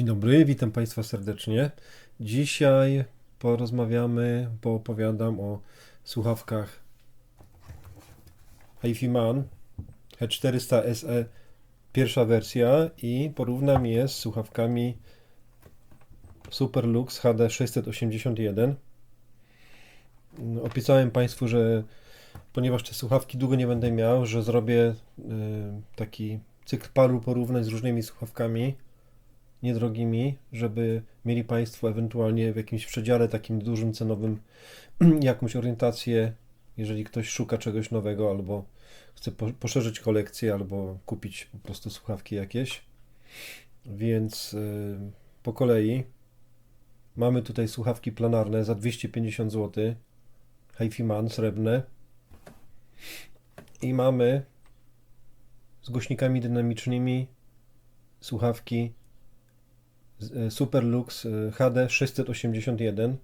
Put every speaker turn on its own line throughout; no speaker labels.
Dzień dobry, witam Państwa serdecznie. Dzisiaj porozmawiamy, poopowiadam o słuchawkach HiFi Man H400 SE pierwsza wersja i porównam je z słuchawkami Superlux HD 681. Obiecałem Państwu, że ponieważ te słuchawki długo nie będę miał, że zrobię y, taki cykl paru porównań z różnymi słuchawkami niedrogimi, żeby mieli Państwo ewentualnie w jakimś przedziale takim dużym cenowym jakąś orientację, jeżeli ktoś szuka czegoś nowego albo chce po- poszerzyć kolekcję albo kupić po prostu słuchawki jakieś. Więc y, po kolei mamy tutaj słuchawki planarne za 250 zł. HiFi Man srebrne. I mamy z głośnikami dynamicznymi słuchawki Superlux HD 681.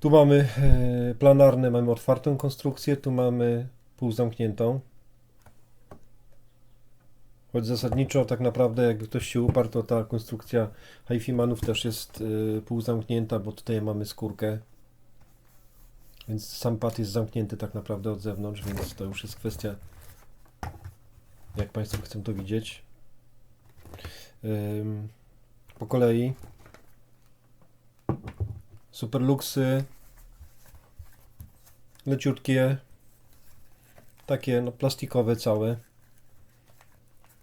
Tu mamy e, planarne, mamy otwartą konstrukcję, tu mamy półzamkniętą. Choć zasadniczo tak naprawdę jakby ktoś się uparł, to ta konstrukcja hi manów też jest e, półzamknięta, bo tutaj mamy skórkę. Więc sam pad jest zamknięty tak naprawdę od zewnątrz, więc to już jest kwestia jak Państwo chcą to widzieć. Po kolei. Superluxy leciutkie. Takie no, plastikowe całe.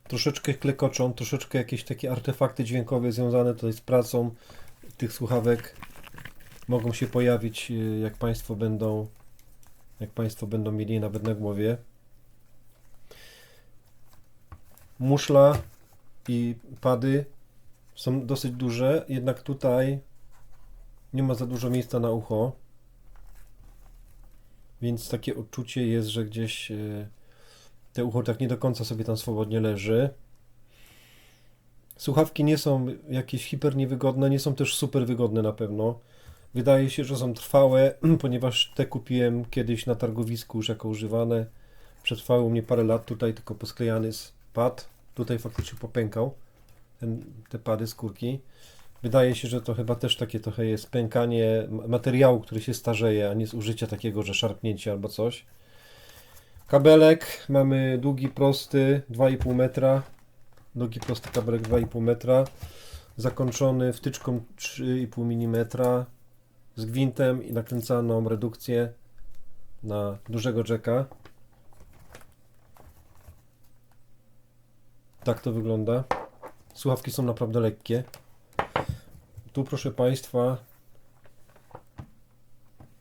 Troszeczkę klekoczą, troszeczkę jakieś takie artefakty dźwiękowe związane tutaj z pracą tych słuchawek mogą się pojawić y, jak Państwo będą jak Państwo będą mieli nawet na głowie. Muszla i pady są dosyć duże, jednak tutaj nie ma za dużo miejsca na ucho. Więc takie odczucie jest, że gdzieś e, te ucho tak nie do końca sobie tam swobodnie leży. Słuchawki nie są jakieś hiper niewygodne, nie są też super wygodne na pewno. Wydaje się, że są trwałe, ponieważ te kupiłem kiedyś na targowisku już jako używane. Przetrwały u mnie parę lat, tutaj tylko posklejany jest pad. Tutaj faktycznie popękał ten, te pady skórki. Wydaje się, że to chyba też takie trochę jest pękanie ma- materiału, który się starzeje, a nie z użycia takiego, że szarpnięcie albo coś. Kabelek mamy długi, prosty, 2,5 metra. Długi, prosty kabelek 2,5 metra. Zakończony wtyczką 3,5 mm z gwintem i nakręcaną redukcję na dużego jacka. Tak to wygląda. Słuchawki są naprawdę lekkie. Tu, proszę Państwa,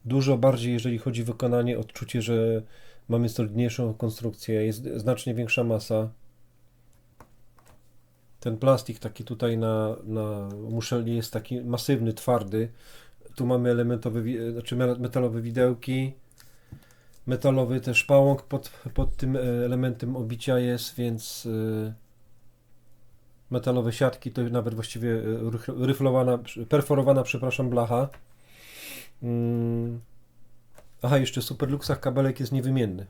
dużo bardziej, jeżeli chodzi o wykonanie, odczucie, że mamy solidniejszą konstrukcję, jest znacznie większa masa. Ten plastik taki tutaj na, na muszelni jest taki masywny, twardy. Tu mamy elementowe, znaczy me- metalowe widełki. Metalowy też pałąk pod, pod tym e, elementem obicia jest, więc e, metalowe siatki, to nawet właściwie e, ryflowana, perforowana, przepraszam, blacha. Mm. Aha, jeszcze w Superluxach kabelek jest niewymienny.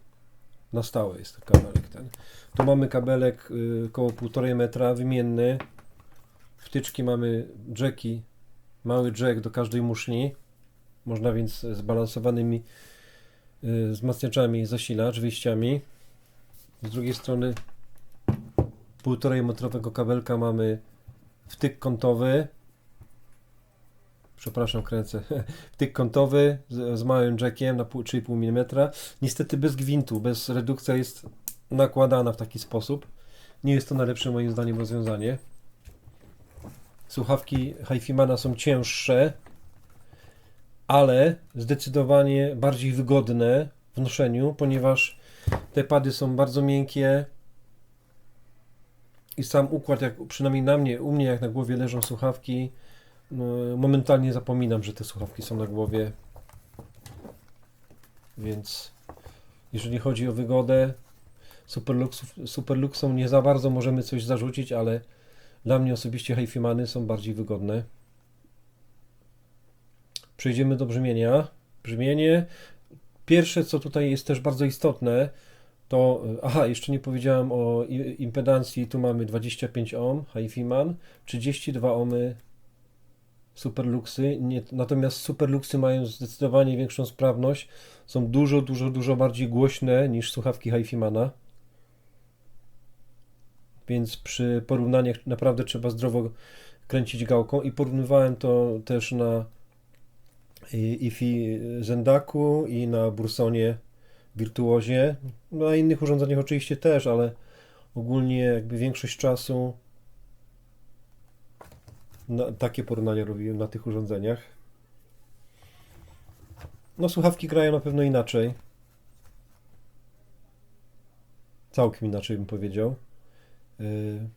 Na stałe jest kabelek ten. Tu mamy kabelek y, koło 1,5 metra, wymienny. Wtyczki mamy jacki, mały jack do każdej muszli. Można więc zbalansowanymi y, wzmacniaczami zasilacz, wyjściami. Z drugiej strony 1,5 metrowego kabelka mamy wtyk kątowy. Przepraszam, kręcę. Wtyk kątowy z, z małym jackiem na pół- 3,5 mm. Niestety bez gwintu, bez redukcja jest nakładana w taki sposób. Nie jest to najlepsze moim zdaniem rozwiązanie. Słuchawki Hi-Fimana są cięższe, ale zdecydowanie bardziej wygodne w noszeniu, ponieważ te pady są bardzo miękkie, i sam układ, jak przynajmniej na mnie, u mnie jak na głowie leżą słuchawki, no, momentalnie zapominam, że te słuchawki są na głowie. Więc jeżeli chodzi o wygodę, Superluxów, Superluxom nie za bardzo możemy coś zarzucić, ale dla mnie osobiście Hi-Fimany są bardziej wygodne. Przejdziemy do brzmienia. Brzmienie. Pierwsze, co tutaj jest też bardzo istotne, To, y, aha, jeszcze nie powiedziałem o impedancji. Tu mamy 25 ohm, HiFi-Man, 32 ohmy Superluxy. Nie, natomiast Superluxy mają zdecydowanie większą sprawność. Są dużo, dużo, dużo bardziej głośne niż słuchawki HiFi-Mana. Więc przy porównaniach naprawdę trzeba zdrowo kręcić gałką i porównywałem to też na IFI Zendaku i na Bursonie Wirtuozie. Na innych urządzeniach oczywiście też, ale ogólnie jakby większość czasu na, takie porównania robiłem na tych urządzeniach. No słuchawki grają na pewno inaczej. Całkiem inaczej bym powiedział. Yy,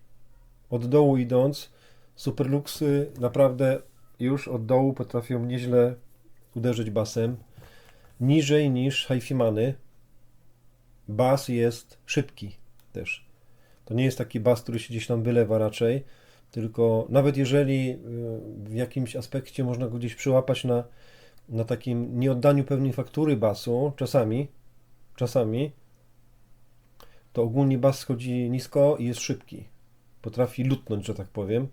Od dołu idąc, Superluxy naprawdę już od dołu potrafią nieźle uderzyć basem. Niżej niż HiFi-Many. Bas jest szybki też. To nie jest taki bas, który się gdzieś tam wylewa raczej, tylko nawet jeżeli y, w jakimś aspekcie można go gdzieś przyłapać na, na takim nieoddaniu pewnej faktury basu, czasami, czasami, to ogólnie bas schodzi nisko i jest szybki. Potrafi lutnąć, że tak powiem.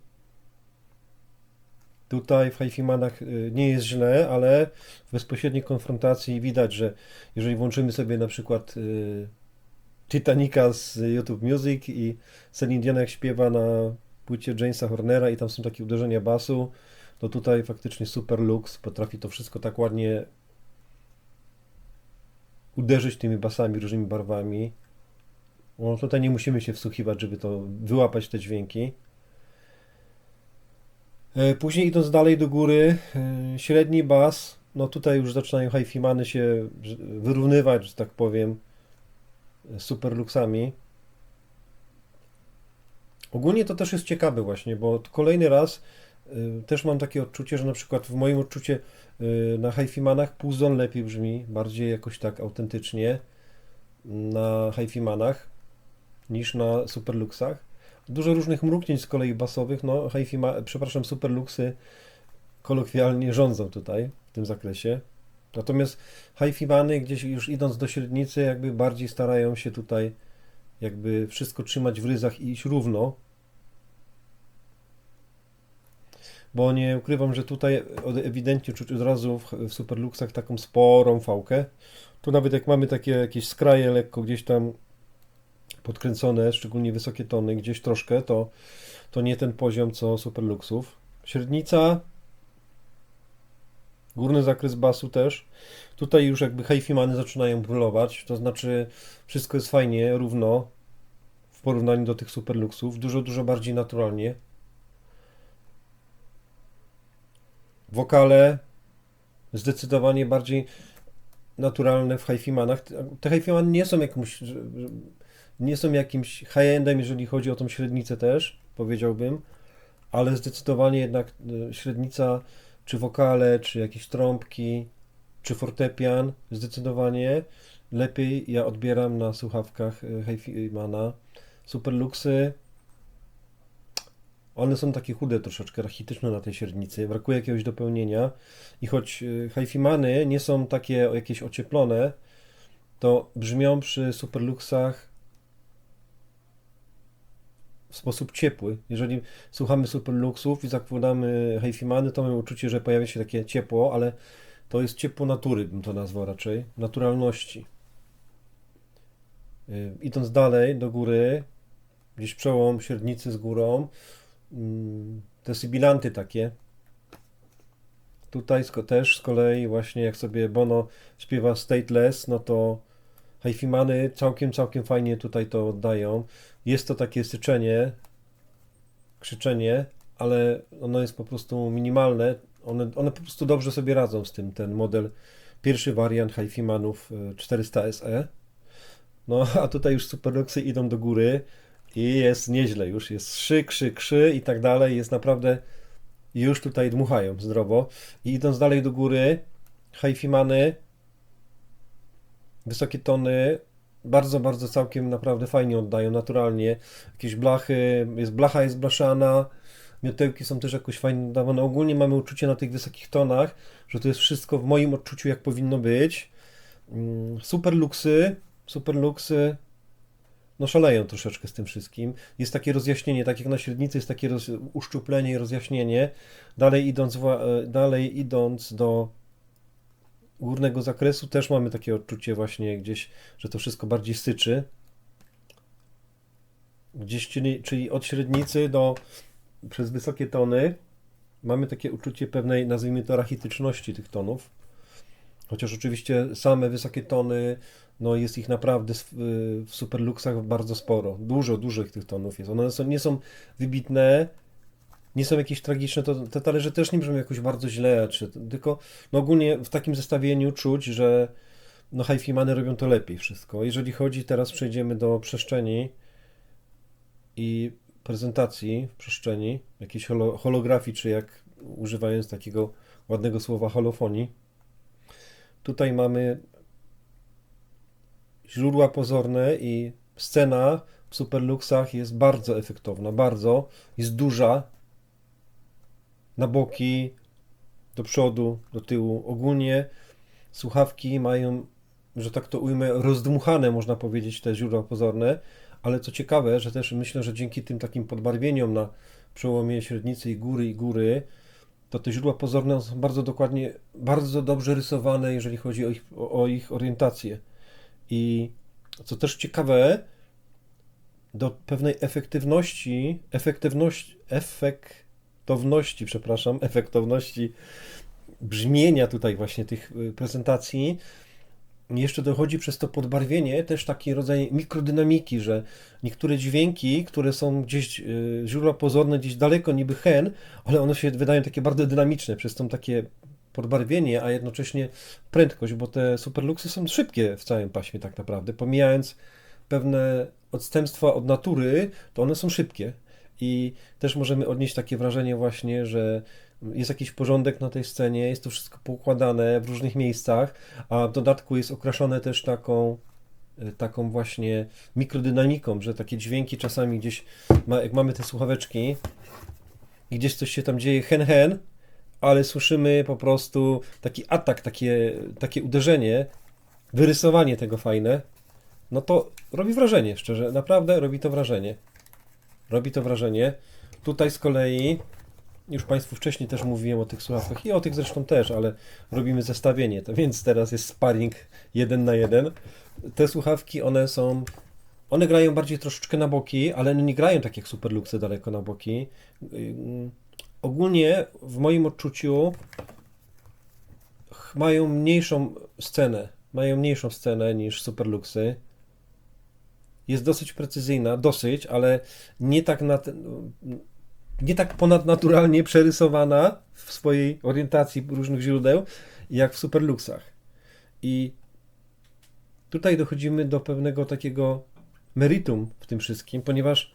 Tutaj w Hi-Fi-Manach y, nie jest źle, ale w bezpośredniej konfrontacji widać, że jeżeli włączymy sobie na przykład y, Titanica z YouTube Music i Celine Dion jak śpiewa na płycie Jamesa Hornera i tam są takie uderzenia basu, to tutaj faktycznie Super Lux potrafi to wszystko tak ładnie uderzyć tymi basami, różnymi barwami. No, tutaj nie musimy się wsłuchiwać, żeby to wyłapać te dźwięki. E, Później idąc dalej do góry, e, średni bas, no tutaj już zaczynają hi-fi-many się wyrównywać, że tak powiem, z superluxami. Ogólnie to też jest ciekawe właśnie, bo kolejny raz też mam takie odczucie, że na przykład w moim odczuciu na hi-fi-manach Puzon lepiej brzmi, bardziej jakoś tak autentycznie na hi-fi-manach niż na superluxach. Dużo różnych mruknięć z kolei basowych, no hi-fi, ma- przepraszam, superluxy kolokwialnie rządzą tutaj w tym zakresie. Natomiast hi-fi-many gdzieś już idąc do średnicy jakby bardziej starają się tutaj jakby wszystko trzymać w ryzach i iść równo. Bo nie ukrywam, że tutaj ewidentnie czuć od razu w, w Superluxach taką sporą fałkę. Tu nawet jak mamy takie jakieś skraje lekko gdzieś tam podkręcone, szczególnie wysokie tony, gdzieś troszkę, to, to nie ten poziom co Superluxów. Średnica, górny zakres basu też. Tutaj już jakby hi-fi-many zaczynają brylować, to znaczy wszystko jest fajnie, równo w porównaniu do tych superluxów, dużo, dużo bardziej naturalnie. Wokale zdecydowanie bardziej naturalne w hi-fi-manach. Te hi-fi-many nie są jakimś, nie są jakimś high-endem, jeżeli chodzi o tą średnicę też, powiedziałbym, ale zdecydowanie jednak y, średnica, czy wokale, czy jakieś trąbki, czy fortepian, zdecydowanie lepiej ja odbieram na słuchawkach y, Hi-Fi-Mana. Superluxy, one są takie chude troszeczkę, rachityczne na tej średnicy, brakuje jakiegoś dopełnienia i choć y, Hi-Fi-Many nie są takie jakieś ocieplone, to brzmią przy Superluxach w sposób ciepły. Jeżeli słuchamy Superluxów i zakładamy Hi-Fi-Many, to mamy uczucie, że pojawia się takie ciepło, ale to jest ciepło natury, bym to nazwał raczej, naturalności. Y, Idąc dalej do góry, gdzieś przełom średnicy z górą, mm, te sybilanty takie. Tutaj też z kolei właśnie jak sobie Bono śpiewa Stateless, no to Hi-Fi-Many całkiem, całkiem fajnie tutaj to oddają. Jest to takie syczenie, krzyczenie, ale ono jest po prostu minimalne. One, one po prostu dobrze sobie radzą z tym, ten model, pierwszy wariant Hi-Fi-Manów y, 400 SE. No, a tutaj już Superluxy idą do góry i jest nieźle już, jest szy, krzy, krzy i tak dalej, jest naprawdę, już tutaj dmuchają zdrowo. I idąc dalej do góry, Hi-Fi-Many, wysokie tony, bardzo, bardzo całkiem naprawdę fajnie oddają, naturalnie. Jakieś blachy, jest blacha jest blaszana, miotełki są też jakoś fajnie oddawane. Ogólnie mamy uczucie na tych wysokich tonach, że to jest wszystko w moim odczuciu jak powinno być. Mm, Super luksy, super luksy, no szaleją troszeczkę z tym wszystkim. Jest takie rozjaśnienie, tak jak na średnicy jest takie roz, uszczuplenie i rozjaśnienie. Dalej idąc, e, dalej idąc do górnego zakresu też mamy takie odczucie właśnie gdzieś, że to wszystko bardziej syczy. Gdzieś, czyli, czyli od średnicy do przez wysokie tony mamy takie uczucie pewnej, nazwijmy to, rachityczności tych tonów. Chociaż oczywiście same wysokie tony, no jest ich naprawdę w, superluksach bardzo sporo. Dużo, ich tych tonów jest. One są, nie są wybitne, nie są jakieś tragiczne. To, te talerze też nie brzmią jakoś bardzo źle, czy, tylko no ogólnie w takim zestawieniu czuć, że no hi-fi-many robią to lepiej wszystko. Jeżeli chodzi, teraz przejdziemy do przestrzeni i prezentacji w przestrzeni, jakiejś holo, holografii, czy jak używając takiego ładnego słowa holofonii. Tutaj mamy źródła pozorne i scena w Superluxach jest bardzo efektowna, bardzo, jest duża, na boki, do przodu, do tyłu. Ogólnie słuchawki mają, że tak to ujmę, rozdmuchane, można powiedzieć, te źródła pozorne, ale co ciekawe, że też myślę, że dzięki tym takim podbarwieniom na przełomie średnicy i góry i góry, to te źródła pozorne są bardzo dokładnie, bardzo dobrze rysowane, jeżeli chodzi o ich, o, ich orientację. I co też ciekawe, do pewnej efektywności, efektywności, efektowności, przepraszam, efektowności brzmienia tutaj właśnie tych y, prezentacji, jeszcze dochodzi przez to podbarwienie też taki rodzaj mikrodynamiki, że niektóre dźwięki, które są gdzieś, y, źródła pozorne gdzieś daleko, niby hen, ale one się wydają takie bardzo dynamiczne, przez to takie podbarwienie, a jednocześnie prędkość, bo te superluksy są szybkie w całym paśmie tak naprawdę, pomijając pewne odstępstwa od natury, to one są szybkie i też możemy odnieść takie wrażenie właśnie, że jest jakiś porządek na tej scenie, jest to wszystko poukładane w różnych miejscach, a w dodatku jest okraszone też taką taką właśnie mikrodynamiką, że takie dźwięki czasami gdzieś, jak mamy te słuchaweczki gdzieś coś się tam dzieje hen hen, ale słyszymy po prostu taki atak, takie, takie uderzenie, wyrysowanie tego fajne, no to robi wrażenie, szczerze, naprawdę robi to wrażenie. Robi to wrażenie. Tutaj z kolei, już Państwu wcześniej też mówiłem o tych słuchawkach i o tych zresztą też, ale robimy zestawienie, to więc teraz jest sparring jeden na jeden. Te słuchawki, one są, one grają bardziej troszeczkę na boki, ale nie grają tak jak Superluxy daleko na boki. Ogólnie w moim odczuciu mają mniejszą scenę, mają mniejszą scenę niż Superluxy. Jest dosyć precyzyjna, dosyć, ale nie tak na nie tak ponadnaturalnie przerysowana w swojej orientacji różnych źródeł, jak w Superluxach. I tutaj dochodzimy do pewnego takiego meritum w tym wszystkim, ponieważ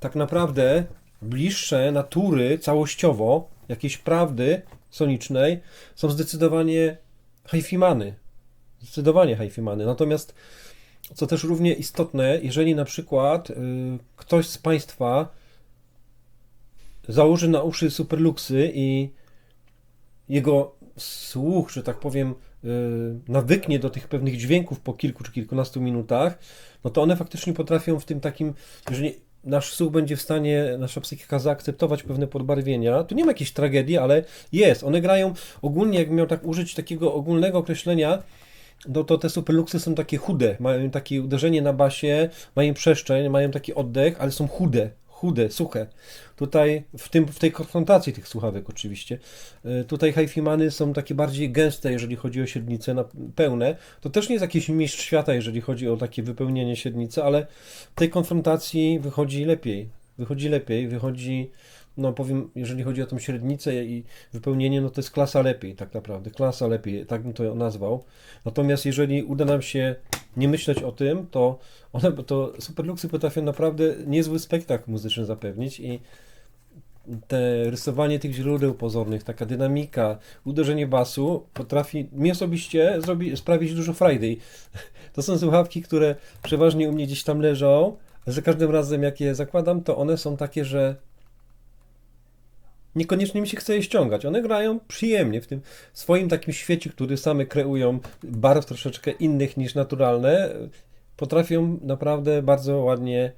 tak naprawdę bliższe natury całościowo, jakiejś prawdy sonicznej, są zdecydowanie hi-fi-many. Zdecydowanie hi-fi-many. Natomiast, co też równie istotne, jeżeli na przykład y, ktoś z Państwa założy na uszy superluxy i jego słuch, że tak powiem, y, nawyknie do tych pewnych dźwięków po kilku czy kilkunastu minutach, no to one faktycznie potrafią w tym takim, jeżeli nasz słuch będzie w stanie, nasza psychika zaakceptować pewne podbarwienia, tu nie ma jakiejś tragedii, ale jest. One grają ogólnie, jak miał tak użyć takiego ogólnego określenia, no to te superluksy są takie chude, mają takie uderzenie na basie, mają przestrzeń, mają taki oddech, ale są chude, chude, suche. Tutaj w, tym, w tej konfrontacji tych słuchawek oczywiście. Y, Tutaj hi-fi-many są takie bardziej gęste, jeżeli chodzi o średnice na pełne. To też nie jest jakiś mistrz świata, jeżeli chodzi o takie wypełnienie średnicy, ale w tej konfrontacji wychodzi lepiej. Wychodzi lepiej, wychodzi, no powiem, jeżeli chodzi o tą średnicę i wypełnienie, no to jest klasa lepiej, tak naprawdę. Klasa lepiej, tak bym to nazwał. Natomiast jeżeli uda nam się nie myśleć o tym, to one, to superluksy potrafią naprawdę niezły spektakl muzyczny zapewnić i te rysowanie tych źródeł pozornych, taka dynamika, uderzenie basu potrafi mi osobiście zrobi, sprawić dużo. I To są słuchawki, które przeważnie u mnie gdzieś tam leżą, za każdym razem jak je zakładam, to one są takie, że niekoniecznie mi się chce je ściągać. One grają przyjemnie w tym swoim takim świecie, który same kreują barw troszeczkę innych niż naturalne. potrafią naprawdę bardzo ładnie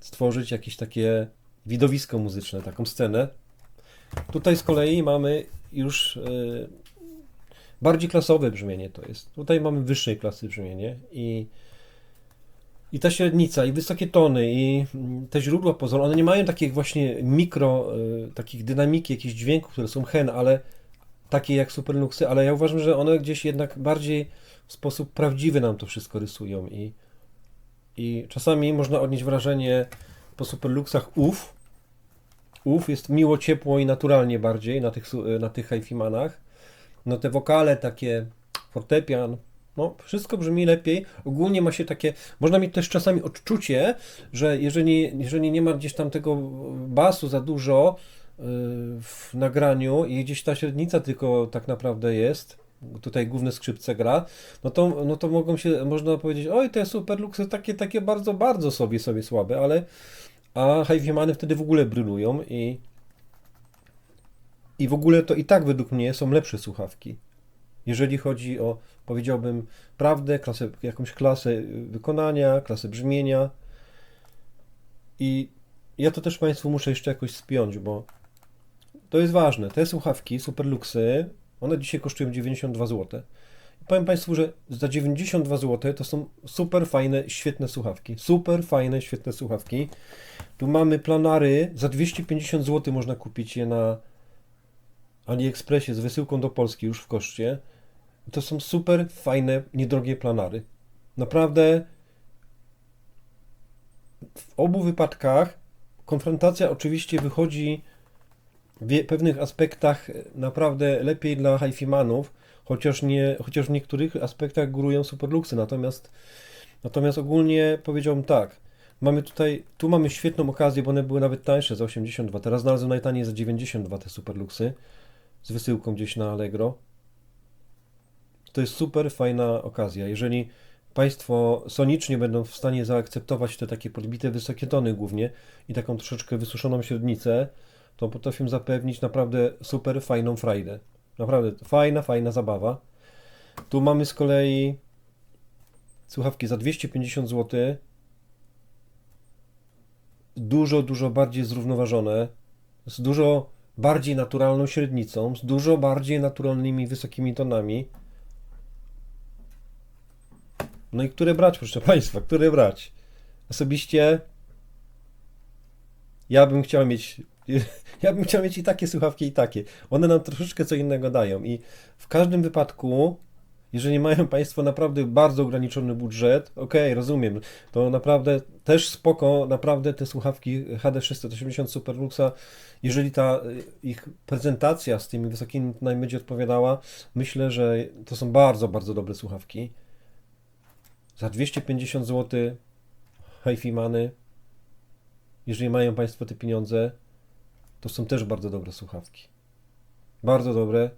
stworzyć jakieś takie widowisko muzyczne, taką scenę. Tutaj z kolei mamy już y, bardziej klasowe brzmienie to jest. Tutaj mamy wyższej klasy brzmienie i i ta średnica, i wysokie tony, i te źródła pozoru, one nie mają takich właśnie mikro, y, takich dynamiki, jakichś dźwięków, które są hen, ale takie jak Superluxy, ale ja uważam, że one gdzieś jednak bardziej w sposób prawdziwy nam to wszystko rysują. I, i czasami można odnieść wrażenie po Superluxach uf, uf jest miło, ciepło i naturalnie bardziej na tych, su- na tych Haifimanach. No te wokale takie, fortepian, no wszystko brzmi lepiej. Ogólnie ma się takie, można mieć też czasami odczucie, że jeżeli, jeżeli nie ma gdzieś tam tego basu za dużo yy, w nagraniu i gdzieś ta średnica tylko tak naprawdę jest, tutaj główne skrzypce gra, no to, no to mogą się, można powiedzieć, oj te super luksy takie, takie bardzo, bardzo sobie, sobie słabe, ale a Hive'many wtedy w ogóle brylują i i w ogóle to i tak według mnie są lepsze słuchawki. Jeżeli chodzi o, powiedziałbym, prawdę, klasę, jakąś klasę wykonania, klasę brzmienia. I ja to też Państwu muszę jeszcze jakoś spiąć, bo to jest ważne. Te słuchawki Superluxy, one dzisiaj kosztują 92 zł. I powiem Państwu, że za 92 zł to są super fajne, świetne słuchawki. Super fajne, świetne słuchawki. Tu mamy planary, za 250 zł można kupić je na AliExpressie z wysyłką do Polski już w koszcie. To są super fajne, niedrogie planary. Naprawdę w obu wypadkach konfrontacja oczywiście wychodzi w pewnych aspektach naprawdę lepiej dla hifimanów, chociaż, nie, chociaż w niektórych aspektach górują superluxy. Natomiast, natomiast ogólnie powiedziałbym tak, mamy tutaj, tu mamy świetną okazję, bo one były nawet tańsze za 82, teraz znalazłem najtaniej za 92 te superluxy z wysyłką gdzieś na Allegro. To jest super fajna okazja. Jeżeli Państwo sonicznie będą w stanie zaakceptować te takie podbite wysokie tony głównie i taką troszeczkę wysuszoną średnicę, to potrafią zapewnić naprawdę super fajną frajdę. Naprawdę fajna, fajna zabawa. Tu mamy z kolei słuchawki za 250 zł. Dużo, dużo bardziej zrównoważone. Z dużo bardziej naturalną średnicą, z dużo bardziej naturalnymi wysokimi tonami. No i które brać, proszę Państwa, które brać? Osobiście ja bym chciał mieć ja bym chciał mieć i takie słuchawki, i takie. One nam troszeczkę co innego dają i w każdym wypadku jeżeli mają Państwo naprawdę bardzo ograniczony budżet, ok, rozumiem, to naprawdę też spoko, naprawdę te słuchawki HD680 Superluxa, jeżeli ta y, ich prezentacja z tymi wysokimi będzie odpowiadała, myślę, że to są bardzo, bardzo dobre słuchawki. Za 250 zł hi many, jeżeli mają Państwo te pieniądze, to są też bardzo dobre słuchawki. Bardzo dobre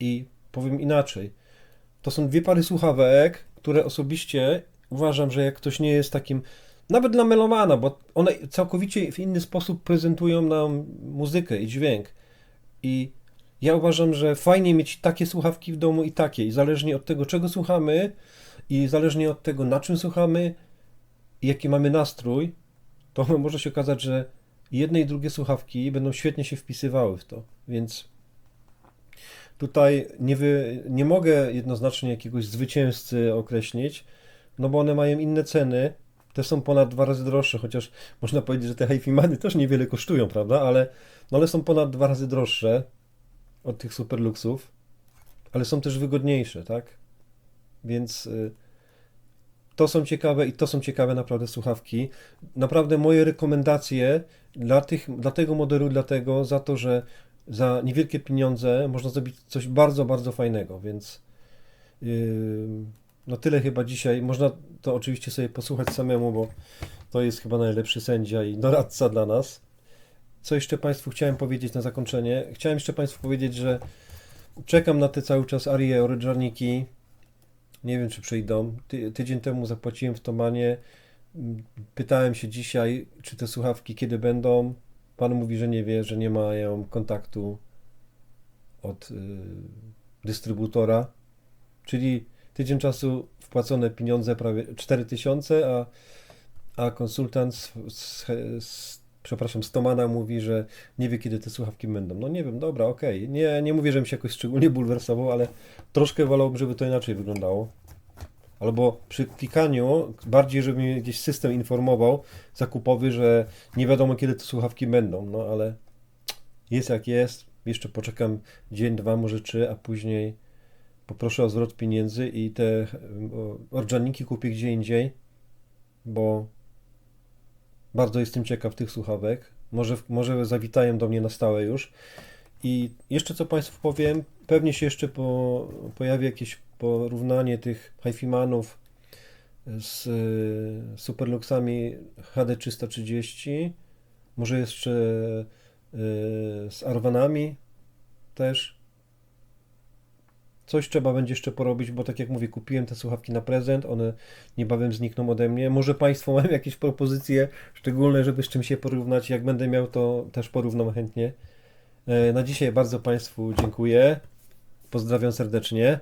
i powiem inaczej to są dwie pary słuchawek, które osobiście uważam, że jak ktoś nie jest takim, nawet dla melomana, bo one całkowicie w inny sposób prezentują nam muzykę i dźwięk. I ja uważam, że fajnie mieć takie słuchawki w domu i takie. I zależnie od tego, czego słuchamy, i zależnie od tego, na czym słuchamy, i jaki mamy nastrój, to może się okazać, że jedne i drugie słuchawki będą świetnie się wpisywały w to. Więc Tutaj nie, wy, nie mogę jednoznacznie jakiegoś zwycięzcy określić, no bo one mają inne ceny. Te są ponad dwa razy droższe, chociaż można powiedzieć, że te Haifimany też niewiele kosztują, prawda? Ale, no ale są ponad dwa razy droższe od tych Superluxów, ale są też wygodniejsze, tak? Więc y, to są ciekawe i to są ciekawe naprawdę słuchawki. Naprawdę moje rekomendacje dla, tych, dla tego modelu, dlatego za to, że za niewielkie pieniądze można zrobić coś bardzo, bardzo fajnego, więc yy, no tyle chyba dzisiaj. Można to oczywiście sobie posłuchać samemu, bo to jest chyba najlepszy sędzia i doradca dla nas. Co jeszcze Państwu chciałem powiedzieć na zakończenie? Chciałem jeszcze Państwu powiedzieć, że czekam na te cały czas Arie Orydżarniki. Nie wiem, czy przyjdą. Ty, tydzień temu zapłaciłem w Tomanie. Pytałem się dzisiaj, czy te słuchawki kiedy będą. Pan mówi, że nie wie, że nie mają kontaktu od y, dystrybutora, czyli tydzień czasu wpłacone pieniądze prawie 4000, a, a konsultant z, z, z, przepraszam, Stomana mówi, że nie wie kiedy te słuchawki będą. No nie wiem, dobra, okej. Nie, nie mówię, że mi się jakoś szczególnie bulwersował, ale troszkę wolałbym, żeby to inaczej wyglądało. Albo przy klikaniu bardziej, żeby mnie gdzieś system informował zakupowy, że nie wiadomo kiedy te słuchawki będą, no ale jest jak jest. Jeszcze poczekam dzień, dwa, może trzy, a później poproszę o zwrot pieniędzy i te em, o, organiki kupię gdzie indziej, bo bardzo jestem ciekaw tych słuchawek. Może, może zawitają do mnie na stałe już. I jeszcze co Państwu powiem, pewnie się jeszcze po, pojawi jakieś porównanie tych Hi-Fi-manów z y, Superluxami HD 330, może jeszcze y, z Arwanami też. Coś trzeba będzie jeszcze porobić, bo tak jak mówię, kupiłem te słuchawki na prezent, one niebawem znikną ode mnie. Może Państwo mają jakieś propozycje szczególne, żeby z czym się porównać. Jak będę miał, to też porównam chętnie. E, Na dzisiaj bardzo Państwu dziękuję. Pozdrawiam serdecznie.